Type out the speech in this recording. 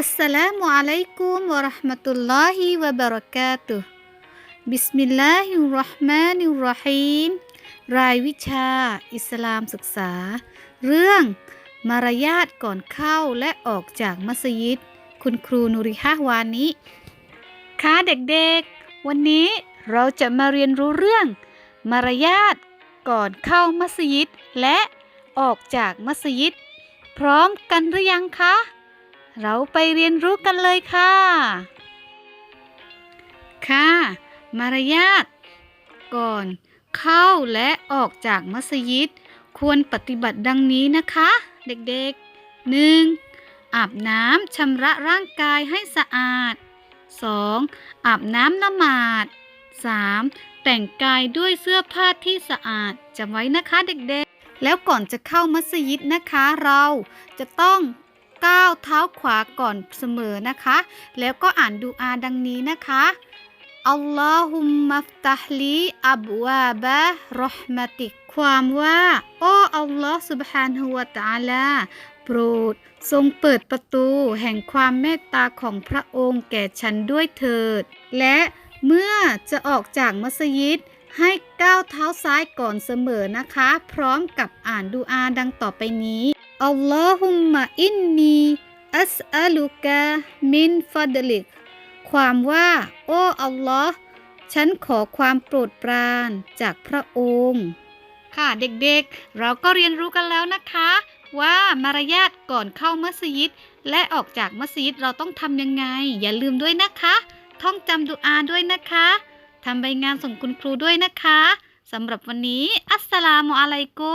อัสสลามุอะลัยกุมวะเราะห์มะตุลลอฮิวะบะเราะกาตุฮ์บิสมิลลาฮิรเราะห์มานิรายวิชา อิสลามศึกษา เรื่องมารยาทก่อนเข้าและออกจากมัสยิด คุณครูนุริฮะวานิค่ะเด็กๆ วันนี้เราจะมาเรียนรู้เรื่อง มารยาทก่อนเข้ามัสยิด และออกจากมัสยิด พร้อมกันหรือยังคะ เราไปเรียนรู้กันเลยค่ะ ค่ะ มารยาท ก่อน เข้าและออกจากมัสยิด ควรปฏิบัติดังนี้นะคะ เด็กๆ 1. อาบน้ำชำระร่างกายให้สะอาด 2. อาบน้ำละหมาด 3. แต่งกายด้วยเสื้อผ้าที่สะอาดจำไว้นะคะเด็กๆ แล้วก่อนจะเข้ามัสยิดนะคะ เราจะต้อง ก้าวเท้าขวาก่อนเสมอนะคะ แล้วก็อ่านดูอาดังนี้นะคะอัลลอฮุมมัฟตัฮลีอับวาบะรอฮมติกความว่า โอ้อัลลอฮ์ سبحانه และ تعالى โปรด ทรงเปิดประตู แห่งความเมตตาของพระองค์แก่ฉันด้วยเถิด และเมื่อจะออกจากมัสยิด ให้ก้าวเท้าซ้ายก่อนเสมอนะคะ พร้อมกับอ่านดูอาดังต่อไปนี้อัลลอฮุมมะอินนีอัสอัลุกะมินฟัดลิก ความว่า โอ้อัลลอฮ์ฉันขอความโปรดปรานจากพระองค์ ค่ะเด็กๆ เราก็เรียนรู้กันแล้วนะคะ ว่ามารยาทก่อนเข้ามัสยิด และออกจากมัสยิดเราต้องทำยังไง อย่าลืมด้วยนะคะ ท่องจำดูอาด้วยนะคะ ทำใบงานส่งคุณครูด้วยนะคะสำหรับวันนี้ อัสสลามุอะลัยกุม